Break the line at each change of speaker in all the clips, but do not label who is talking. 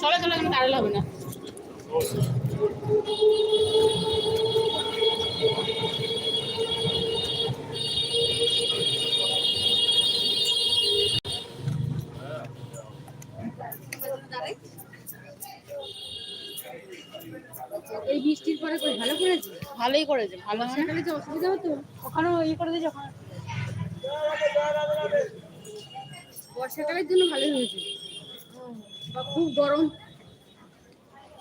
চলো চলো এখানে দাঁড়ালে হবে না।
এই বৃষ্টির পরে কই ভালো করেছে?
ভালোই করেছে ভালো
সকালে যে অসুবিধা হতো
ওখানেও ইয়ে করে দিয়েছে ওখানে
বর্ষাকালের জন্য ভালোই হয়েছে। খুব গরম।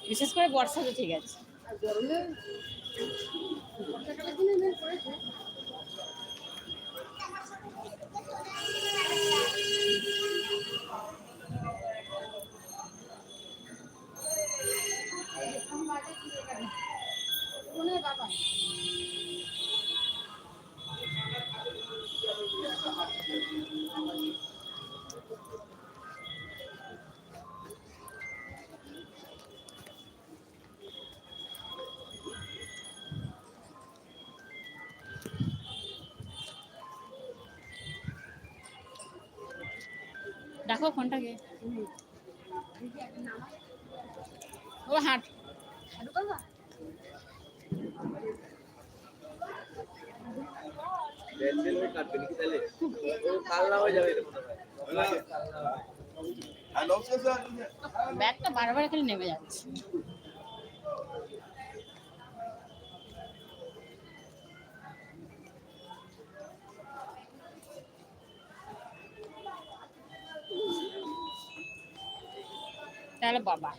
বিশেষ করে বর্ষা তো ঠিক আছে।
গরমে বর্ষাকালের হয়
ফোনটাকে ও হাঁট। ব্যাগটা বারবার এখানে নেমে যাচ্ছে। তাহলে বাবা।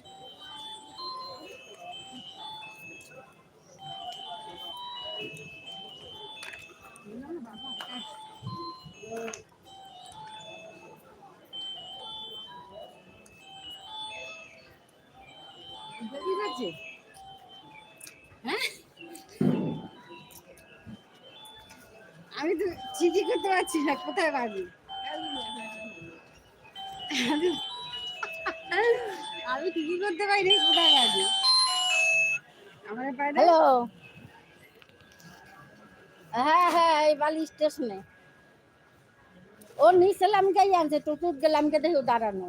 হ্যাঁ?
আমি তো ঠিকই করতে পারছি না কোথায় পাবি আমি- ঠিকই করতে পারি কোথায় পাবি আমার না
হ্যালো। হ্যাঁ হ্যাঁ এই বালি স্টেশনে। ও নিচেলামকেই আনছে টুটুট গেলামকে দেখো দাঁড়ানো।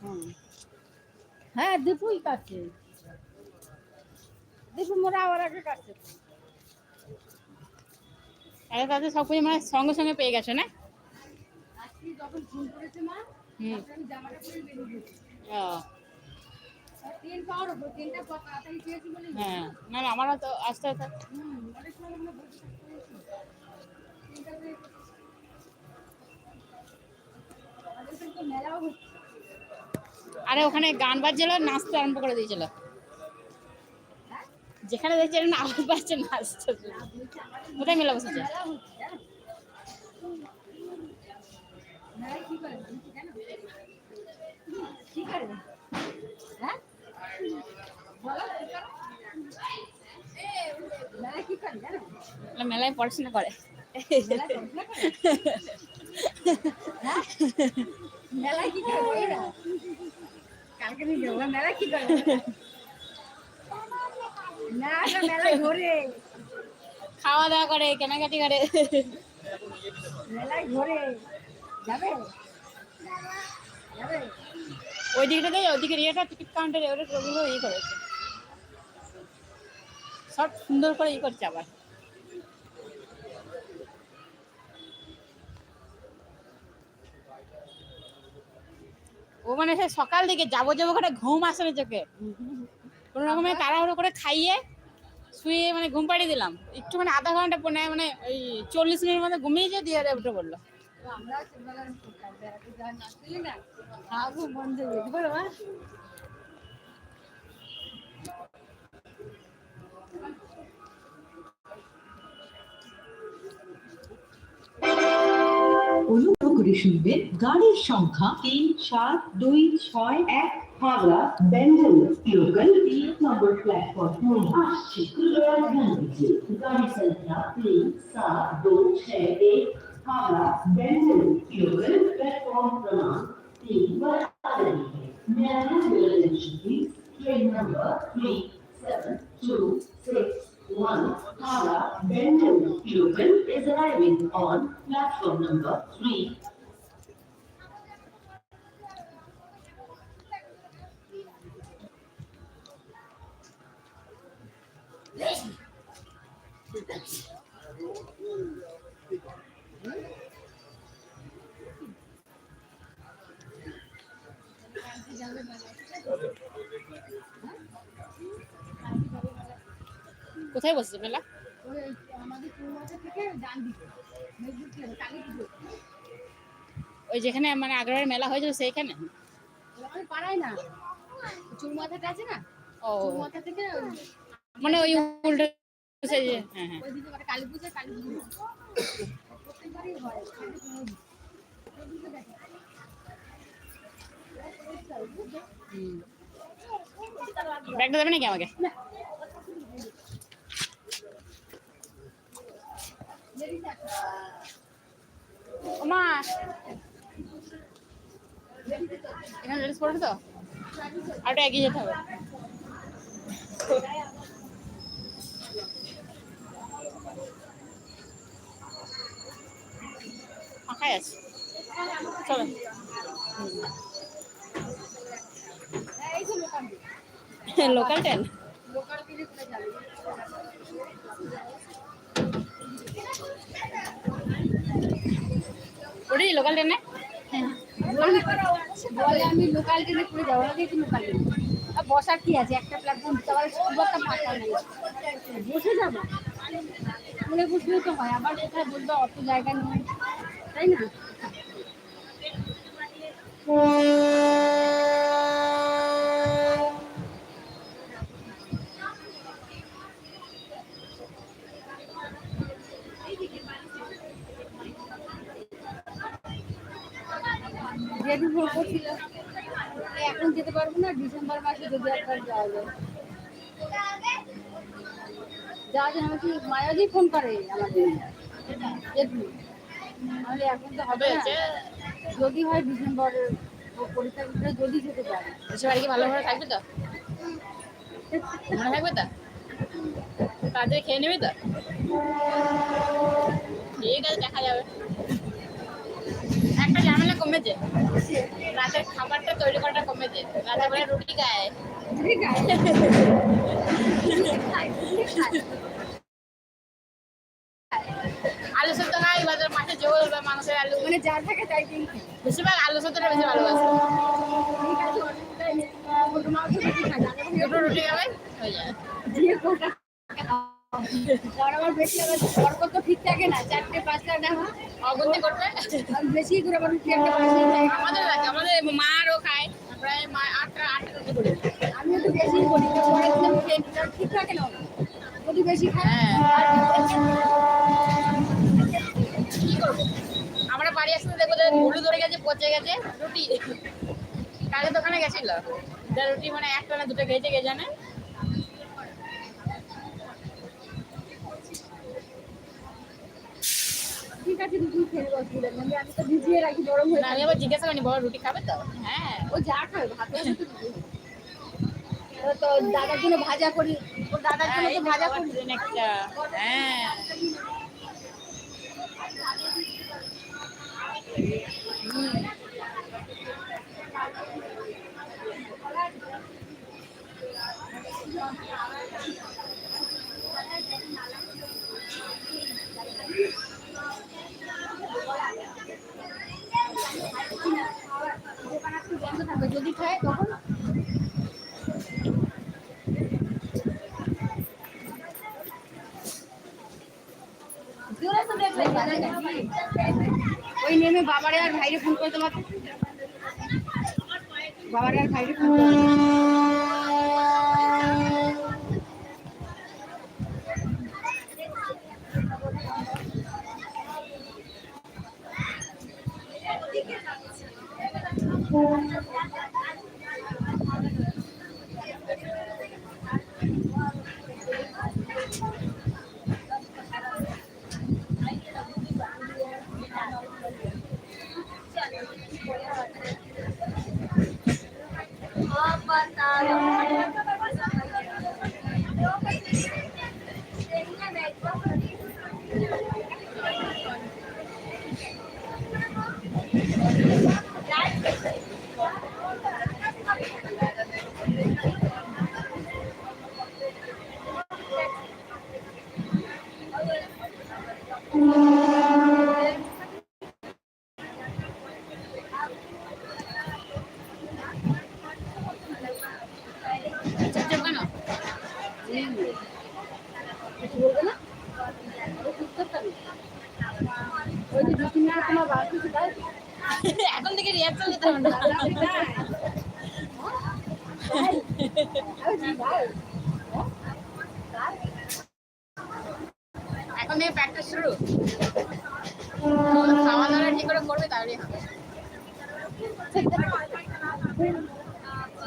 হুম। হ্যাঁ দীপুই কাটছে দীপু মোরা আবার আগে কাটছে
তাহলে তাদের সব কিছু মানে সঙ্গে সঙ্গে পেয়ে গেছো না?
আজকে যখন ফোন করেছে মা
হ্যাঁ। না না তো আরে, ওখানে গান বাজছিল, নাচতে আরম্ভ করে দিয়েছিল। যেখানে দেখছি এরকম আওয়াজ পাচ্ছে, নাচতে কোথায় মেলা বসেছে?
কি করে বলছি জানো কি করে হ্যাঁ বলো কি করে? মেলায়
পড়াশোনা করে
মেলায় পড়াশোনা করে? মেলায় কি করে কালকে নিয়ে কি করে না না মেলায় ঘোরে।
খাওয়া দাওয়া করে কেনাকাটি করে।
মেলায় ঘোরে। যাবে? যাবে?
ওই দিকটাতে ওদিকের ইয়েটা টিকিট কাউন্টারে ওগুলো ইয়ে করেছে। সব সুন্দর করে ই করছে আবার। ও মানে সে সকাল থেকে যাব যাব করে ঘুম আসে না চোখে। কোনো রকমে তাড়াহুড়ো করে খাইয়ে শুয়ে মানে ঘুম পাড়িয়ে দিলাম। একটু মানে আধা ঘণ্টা পনে মানে ওই চল্লিশ মিনিট মধ্যে ঘুমিয়েছে দিয়ে উঠে পড়ল।
আমরা
করে শুনবেন গাড়ির সংখ্যা তিন সাত দুই ছয় এক হাওড়া বেঙ্গল লোকাল তিন নম্বর প্ল্যাটফর্ম আসছে कृपया ध्यान दीजिए गाड़ी संख्या तीन सात दो छह एक हावड़ा बेंगल लोकल प्लेटफॉर्म क्रमांक तीन पर आ रही है Narrow your attention please. Train number three seven two six one Howrah Bengal local is arriving
কোথায় বসেছে মেলা?
ওই
যেখানে মানে আগ্রার মেলা হয়েছিল সেইখানে?
পাড়ায় না। চুরমাথাটা আছে না?
ও।
মাথা থেকে
মানে ওই উল্টো সে যে- হ্যাঁ হ্যাঁ। ব্যাগটা দেবে নাকি আমাকে? মা এখানে লেডিস পড়ে তো? আর এগিয়ে যেতে হবে। আছে চলো
লোকাল
ট্রেন ওটাই লোকাল ট্রেনে
বলে আমি লোকাল ট্রেনে করে যাব লোকাল ট্রেনে বসার কি আছে? একটা প্ল্যাটফর্ম যাওয়ার খুব একটা ফাঁকা নেই। বসে যাব। মনে বসলেও তো হয় আবার কোথায় বলবে? অত জায়গা নেই। তাই না? এখন যেতে পারব না, ডিসেম্বর মাসে যদি একবার যাওয়া যায়। যাওয়া যায় আমাকে মায়াদি ফোন করে আমাদের। এখন তো হবে যদি হয় ডিসেম্বরের পরীক্ষার যদি যেতে পারে।
বাড়ি কি ভালোভাবে থাকবে তো? মনে থাকবে তো? তাদের খেয়ে নেবে তো? ঠিক আছে দেখা যাবে। একটা ঝামেলা কমেছে। রাতের খাবারটা তৈরি করাটা কমেছে। রাতে বেলা রুটি খায়।
ঠিক আছে মানে যা থাকে তাই কিন্তু।
বেশিরভাগ আলু সেদ্ধটা বেশি ভালোবাসে
ঠিক আছে ওটা মাংস বেশি খাই
দুটো রুটি খাবে? হয়ে যায়
দিয়ে কোটা আর আমার বেশি আবার তর্ক তো ঠিক থাকে না চারটে পাঁচটা দেখা
অগন্তি করবে?
বেশি করে একটা পাঁচটা
আমাদের লাগে আমাদের মারও খায় প্রায় মা- আটটা আটটা করে।
আমি একটু বেশি করি খেয়ে ঠিক থাকে না। যদি বেশি খাই
হ্যাঁ। কি করব আমরা বাড়ি আসতে দেখব যে হলুদ ধরে গেছে পচে গেছে রুটি। কালকে দোকানে গেছিল। রুটি মানে একটা না দুটো খেয়েছে কে জানে?
ঠিক আছে দুপুর খেয়ে অসুবিধা নেই। আমি তো ভিজিয়ে রাখি গরম হয়ে
আমি আবার জিজ্ঞাসা করিনি বড় রুটি খাবে তো? হ্যাঁ।
ও যা খাবে ভাত তো দাদার জন্য ভাজা করি ও দাদার জন্য তো ভাজা করি।
একটা হ্যাঁ।
যদি খায় তখন ওই নেমে বাবারে আর ভাইরে ফোন করে তোমার বাবারে আর ভাইরে ফোন Thank you. এখন থেকে প্র্যাকটিস শুরু। খাওয়া দাওয়া ঠিক করে করবে তাহলে নামবো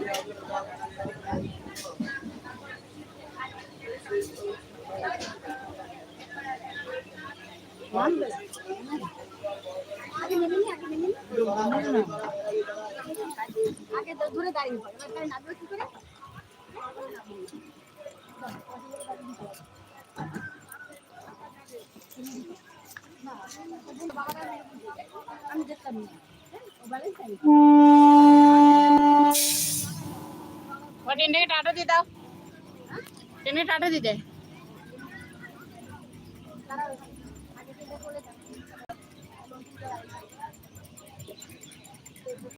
আগে ধরে দাঁড়িয়ে কি আমি দেখতাম
ও ট্রেনটাকে টাটা দিয়ে দাও। ট্রেনে টাটা দিতে